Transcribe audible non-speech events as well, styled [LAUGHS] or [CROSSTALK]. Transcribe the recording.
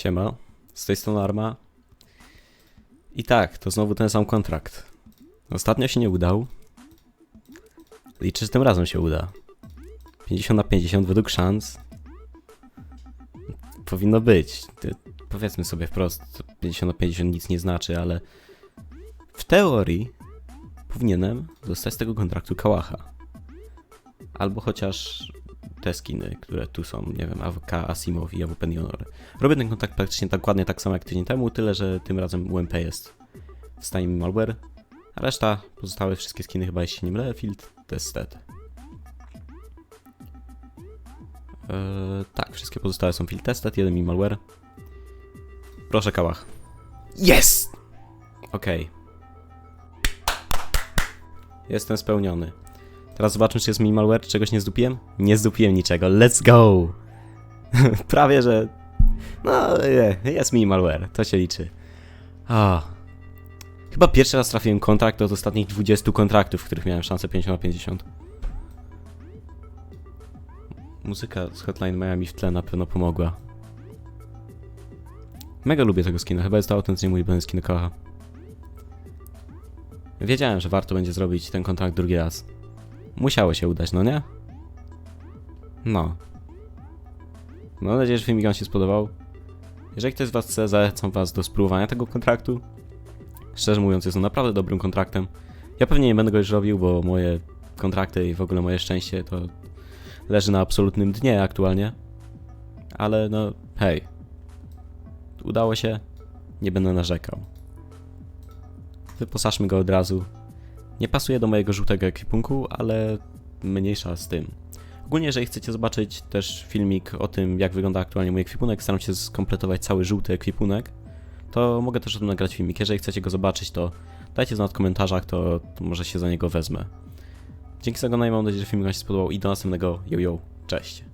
Siema, z tej strony Arma. I tak, to znowu ten sam kontrakt. Ostatnio się nie udał. Liczę, że tym razem się uda. 50 na 50 według szans. Powinno być. Powiedzmy sobie wprost, 50 na 50 nic nie znaczy, ale w teorii powinienem dostać z tego kontraktu kałacha. Albo chociaż te skiny, które tu są, nie wiem, AWK, Asimov i Honor. Robię ten kontakt praktycznie dokładnie tak samo jak tydzień temu, tyle że tym razem UMP jest w stanie malware, a reszta, pozostałe wszystkie skiny chyba, jeśli nie mylę, field tested. Eee, tak, wszystkie pozostałe są field tested, jeden mi malware. Proszę kałach. Jest! Okej. Jestem spełniony. Teraz zobaczmy, czy jest mi malware, czy czegoś nie zdupiłem? Nie zdupiłem niczego. Let's go! [LAUGHS] Prawie, że... No, jest mi malware, to się liczy. A. Chyba pierwszy raz trafiłem kontrakt od ostatnich 20 kontraktów, w których miałem szansę 50 na 50. Muzyka z Hotline Miami w tle na pewno pomogła. Mega lubię tego skina, chyba jest to autentycznie mój ulubiony skin kocha. Wiedziałem, że warto będzie zrobić ten kontrakt drugi raz. Musiało się udać, no nie? No. Mam nadzieję, że filmik Wam się spodobał. Jeżeli ktoś z Was chce, zalecam Was do spróbowania tego kontraktu. Szczerze mówiąc, jest on naprawdę dobrym kontraktem. Ja pewnie nie będę go już robił, bo moje kontrakty i w ogóle moje szczęście to leży na absolutnym dnie aktualnie. Ale no, hej. Udało się, nie będę narzekał. Wyposażmy go od razu. Nie pasuje do mojego żółtego ekwipunku, ale mniejsza z tym. Ogólnie, jeżeli chcecie zobaczyć też filmik o tym, jak wygląda aktualnie mój ekwipunek, staram się skompletować cały żółty ekwipunek, to mogę też o tym nagrać filmik. Jeżeli chcecie go zobaczyć, to dajcie znać w komentarzach, to, może się za niego wezmę. Dzięki za oglądanie, mam nadzieję, że filmik Wam się spodobał i do następnego. Yo, yo, cześć.